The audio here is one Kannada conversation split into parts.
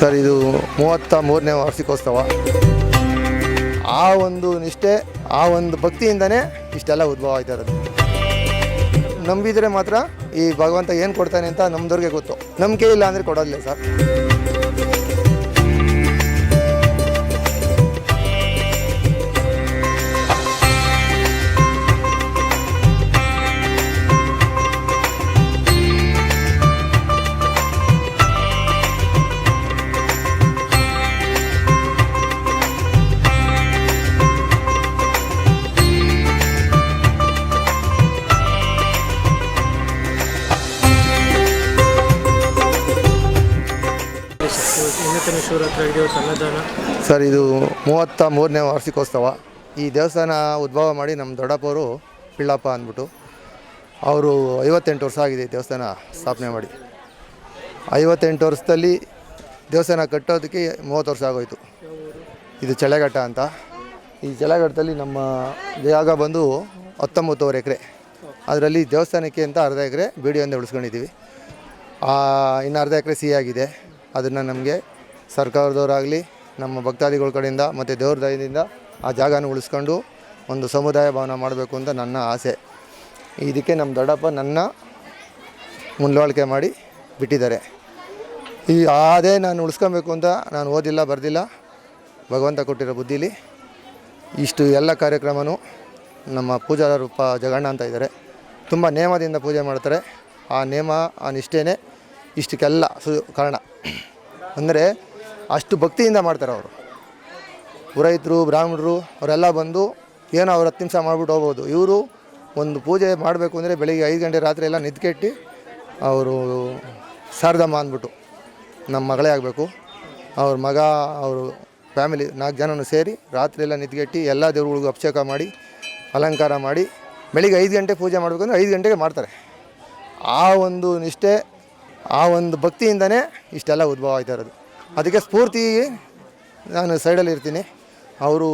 ಸರ್, ಇದು ಮೂವತ್ತ ಮೂರನೇ ವಾರ್ಷಿಕೋತ್ಸವ. ಆ ಒಂದು ನಿಷ್ಠೆ, ಆ ಒಂದು ಭಕ್ತಿಯಿಂದನೇ ಇಷ್ಟೆಲ್ಲ ಉದ್ಭವ ಆಯ್ತಾ ಇರೋದು. ನಂಬಿದರೆ ಮಾತ್ರ ಈ ಭಗವಂತ ಏನು ಕೊಡ್ತಾನೆ ಅಂತ ನಮ್ದವ್ರಿಗೆ ಗೊತ್ತು. ನಂಬಿಕೆ ಇಲ್ಲ ಅಂದರೆ ಕೊಡೋದಿಲ್ಲ ಸರ್. ಸರ್, ಇದು ಮೂವತ್ತ ಮೂರನೇ ವಾರ್ಷಿಕೋತ್ಸವ. ಈ ದೇವಸ್ಥಾನ ಉದ್ಭವ ಮಾಡಿ ನಮ್ಮ ದೊಡ್ಡಪ್ಪವರು ಪಿಳ್ಳಪ್ಪ ಅಂದ್ಬಿಟ್ಟು ಅವರು ಐವತ್ತೆಂಟು ವರ್ಷ ಆಗಿದೆ ದೇವಸ್ಥಾನ ಸ್ಥಾಪನೆ ಮಾಡಿ. ಐವತ್ತೆಂಟು ವರ್ಷದಲ್ಲಿ ದೇವಸ್ಥಾನ ಕಟ್ಟೋದಕ್ಕೆ ಮೂವತ್ತು ವರ್ಷ ಆಗೋಯ್ತು. ಇದು ಚಳೆಘಟ್ಟ ಅಂತ. ಈ ಚಳೆಘಟ್ಟದಲ್ಲಿ ನಮ್ಮ ಜಾಗ ಬಂದು ಹತ್ತೊಂಬತ್ತುವರೆ ಎಕರೆ. ಅದರಲ್ಲಿ ದೇವಸ್ಥಾನಕ್ಕೆ ಅಂತ ಅರ್ಧ ಎಕರೆ ಬಿ ಡಿ ಉಳಿಸ್ಕೊಂಡಿದ್ದೀವಿ ಇನ್ನು ಅರ್ಧ ಎಕರೆ ಸಿಹಿ ಆಗಿದೆ. ಅದನ್ನು ನಮಗೆ ಸರ್ಕಾರದವರಾಗಲಿ, ನಮ್ಮ ಭಕ್ತಾದಿಗಳ ಕಡೆಯಿಂದ ಮತ್ತು ದೇವ್ರ ದಯದಿಂದ ಆ ಜಾಗನ ಉಳಿಸ್ಕೊಂಡು ಒಂದು ಸಮುದಾಯ ಭವನ ಮಾಡಬೇಕು ಅಂತ ನನ್ನ ಆಸೆ. ಇದಕ್ಕೆ ನಮ್ಮ ದೊಡ್ಡಪ್ಪ ನನ್ನ ಮುಂದುವಳಿಕೆ ಮಾಡಿ ಬಿಟ್ಟಿದ್ದಾರೆ. ಈ ಅದೇ ನಾನು ಉಳಿಸ್ಕೊಬೇಕು ಅಂತ ನಾನು ಓದಿಲ್ಲ, ಬರೆದಿಲ್ಲ, ಭಗವಂತ ಕೊಟ್ಟಿರೋ ಬುದ್ಧಿಲಿ ಇಷ್ಟು ಎಲ್ಲ ಕಾರ್ಯಕ್ರಮನೂ ನಮ್ಮ ಪೂಜಾರ ರೂಪ ಜಗಣ್ಣ ಅಂತ ಇದ್ದಾರೆ. ತುಂಬ ನೇಮದಿಂದ ಪೂಜೆ ಮಾಡ್ತಾರೆ. ಆ ನೇಮ, ಆ ನಿಷ್ಠೆನೇ ಇಷ್ಟಕ್ಕೆಲ್ಲ ಸು, ಕಾರಣ. ಅಂದರೆ ಅಷ್ಟು ಭಕ್ತಿಯಿಂದ ಮಾಡ್ತಾರೆ ಅವರು. ಪುರೋಹಿತರು, ಬ್ರಾಹ್ಮಣರು, ಅವರೆಲ್ಲ ಬಂದು ಏನೋ ಅವ್ರು ಹತ್ತು ನಿಮಿಷ ಮಾಡ್ಬಿಟ್ಟು ಹೋಗ್ಬೋದು. ಇವರು ಒಂದು ಪೂಜೆ ಮಾಡಬೇಕು ಅಂದರೆ ಬೆಳಿಗ್ಗೆ ಐದು ಗಂಟೆ ರಾತ್ರಿ ಎಲ್ಲ ನಿದ್ಕೆಟ್ಟು ಅವರು ಶಾರದಮ್ಮ ಅಂದ್ಬಿಟ್ಟು ನಮ್ಮ ಮಗಳೇ ಆಗಬೇಕು. ಅವ್ರ ಮಗ, ಅವರು ಫ್ಯಾಮಿಲಿ ನಾಲ್ಕು ಜನನೂ ಸೇರಿ ರಾತ್ರಿ ಎಲ್ಲ ನಿದ್ಗೆಟ್ಟು ಎಲ್ಲ ದೇವ್ರುಗಳಿಗೂ ಅಭಿಷೇಕ ಮಾಡಿ, ಅಲಂಕಾರ ಮಾಡಿ ಬೆಳಿಗ್ಗೆ ಐದು ಗಂಟೆ ಪೂಜೆ ಮಾಡಬೇಕಂದ್ರೆ ಐದು ಗಂಟೆಗೆ ಮಾಡ್ತಾರೆ. ಆ ಒಂದು ನಿಷ್ಠೆ, ಆ ಒಂದು ಭಕ್ತಿಯಿಂದನೇ ಇಷ್ಟೆಲ್ಲ ಉದ್ಭವ ಆಯ್ತಾ ಇರೋದು. ಅದಕ್ಕೆ ಸ್ಫೂರ್ತಿ ನಾನು ಸೈಡಲ್ಲಿ ಇರ್ತೀನಿ. ಅವರು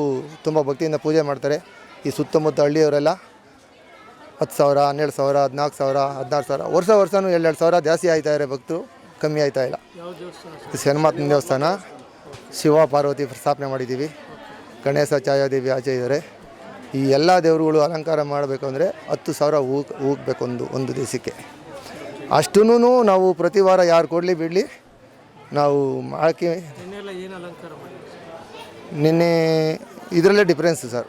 ತುಂಬ ಭಕ್ತಿಯಿಂದ ಪೂಜೆ ಮಾಡ್ತಾರೆ. ಈ ಸುತ್ತಮುತ್ತ ಹಳ್ಳಿಯವರೆಲ್ಲ ಹತ್ತು ಸಾವಿರ, ಹನ್ನೆರಡು ಸಾವಿರ, ಹದಿನಾಲ್ಕು ಸಾವಿರ, ಹದಿನಾರು ಸಾವಿರ, ವರ್ಷ ವರ್ಷವೂ ಎರಡೆರಡು ಸಾವಿರ ಜಾಸ್ತಿ ಆಯ್ತಾ ಇದ್ದಾರೆ ಭಕ್ತರು. ಕಮ್ಮಿ ಆಯ್ತಾ ಇಲ್ಲ. ಶನಿಮಾತನ ದೇವಸ್ಥಾನ. ಶಿವ ಪಾರ್ವತಿ ಸ್ಥಾಪನೆ ಮಾಡಿದ್ದೀವಿ. ಗಣೇಶ ಛಾಯಾದೇವಿ ಆಚೆ ಇದ್ದಾರೆ. ಈ ಎಲ್ಲ ದೇವರುಗಳು ಅಲಂಕಾರ ಮಾಡಬೇಕು ಅಂದರೆ ಹತ್ತು ಸಾವಿರ ಹೂ ಒಂದು ಒಂದು ದಿವಸಕ್ಕೆ. ಅಷ್ಟೂ ನಾವು ಪ್ರತಿ ವಾರ ಯಾರು ಕೊಡಲಿ ಬಿಡಲಿ ನಾವು ಮಾಡಕ್ಕೆ ನಿನ್ನೆ ಇದರಲ್ಲೇ ಡಿಫ್ರೆನ್ಸ್ ಸರ್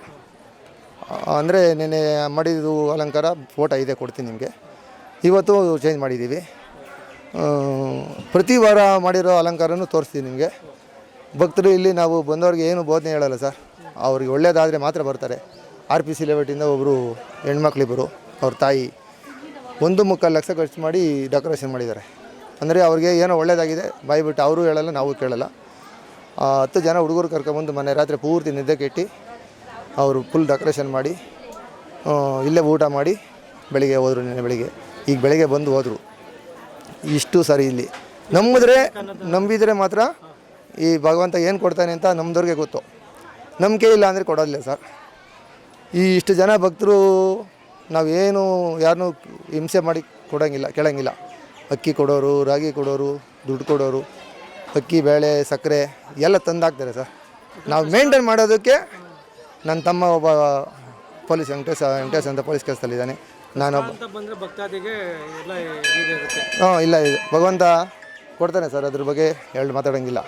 ಅಂದರೆ ನಿನ್ನೆ ಮಾಡಿದ್ದು ಅಲಂಕಾರ ಫೋಟೋ ಇದೆ ಕೊಡ್ತೀನಿ ನಿಮಗೆ. ಇವತ್ತು ಚೇಂಜ್ ಮಾಡಿದ್ದೀವಿ. ಪ್ರತಿ ವಾರ ಮಾಡಿರೋ ಅಲಂಕಾರನೂ ತೋರಿಸ್ತೀನಿ ನಿಮಗೆ. ಭಕ್ತರು ಇಲ್ಲಿ ನಾವು ಬಂದವ್ರಿಗೆ ಏನು ಬೋಧನೆ ಹೇಳಲ್ಲ ಸರ್ ಅವ್ರಿಗೆ ಒಳ್ಳೇದಾದರೆ ಮಾತ್ರ ಬರ್ತಾರೆ. ಆರ್ ಪಿ ಸಿ ಲೆವೆಟಿಂದ ಒಬ್ಬರು ಹೆಣ್ಮಕ್ಳಿಬ್ಬರು ಅವ್ರ ತಾಯಿ ಒಂದು ಮುಕ್ಕಾಲು ಲಕ್ಷ ಖರ್ಚು ಮಾಡಿ ಡೆಕೋರೇಷನ್ ಮಾಡಿದ್ದಾರೆ. ಅಂದರೆ ಅವ್ರಿಗೆ ಏನೋ ಒಳ್ಳೇದಾಗಿದೆ, ಬಾಯ್ಬಿಟ್ಟು ಅವರು ಹೇಳಲ್ಲ, ನಾವು ಕೇಳಲ್ಲ. ಹತ್ತು ಜನ ಹುಡುಗರು ಕರ್ಕೊಂಬಂದು ಮನೆ ರಾತ್ರಿ ಪೂರ್ತಿ ನಿದ್ದೆ ಕೆಟ್ಟಿ ಅವರು ಫುಲ್ ಡೆಕೋರೇಷನ್ ಮಾಡಿ ಇಲ್ಲೇ ಊಟ ಮಾಡಿ ಬೆಳಿಗ್ಗೆ ಹೋದರು ನಿನ್ನೆ ಬೆಳಿಗ್ಗೆ. ಈಗ ಬೆಳಿಗ್ಗೆ ಬಂದು ಹೋದರು. ಇಷ್ಟು ಸರಿ ಇಲ್ಲಿ. ನಂಬಿದ್ರೆ, ನಂಬಿದರೆ ಮಾತ್ರ ಈ ಭಗವಂತ ಏನು ಕೊಡ್ತಾನೆ ಅಂತ ನಮ್ಮದವ್ರಿಗೆ ಗೊತ್ತು. ನಂಬಿಕೆ ಇಲ್ಲ ಅಂದರೆ ಕೊಡೋದಿಲ್ಲ ಸರ್. ಈ ಇಷ್ಟು ಜನ ಭಕ್ತರು ನಾವೇನು ಯಾರನ್ನೂ ಹಿಂಸೆ ಮಾಡಿ ಕೊಡೋಂಗಿಲ್ಲ, ಕೇಳೋಂಗಿಲ್ಲ. ಅಕ್ಕಿ ಕೊಡೋರು ರಾಗಿ ಕೊಡೋರು ದುಡ್ಡು ಕೊಡೋರು ಅಕ್ಕಿ ಬೇಳೆ ಸಕ್ಕರೆ ಎಲ್ಲ ತಂದಾಕ್ತಾರೆ ಸರ್. ನಾವು ಮೇಂಟೈನ್ ಮಾಡೋದಕ್ಕೆ ನನ್ನ ತಮ್ಮ ಒಬ್ಬ ಪೊಲೀಸ್ ವೆಂಕಟೇಶ್ ವೆಂಕಟೇಶ್ ಅಂತ ಪೊಲೀಸ್ ಕೆಲಸದಲ್ಲಿದ್ದಾನೆ ನಾನೊಬ್ಬ ಹಾಂ ಇಲ್ಲ ಇದು ಭಗವಂತ ಕೊಡ್ತಾನೆ ಸರ್ ಅದ್ರ ಬಗ್ಗೆ ಎರಡು ಮಾತಾಡೋಂಗಿಲ್ಲ.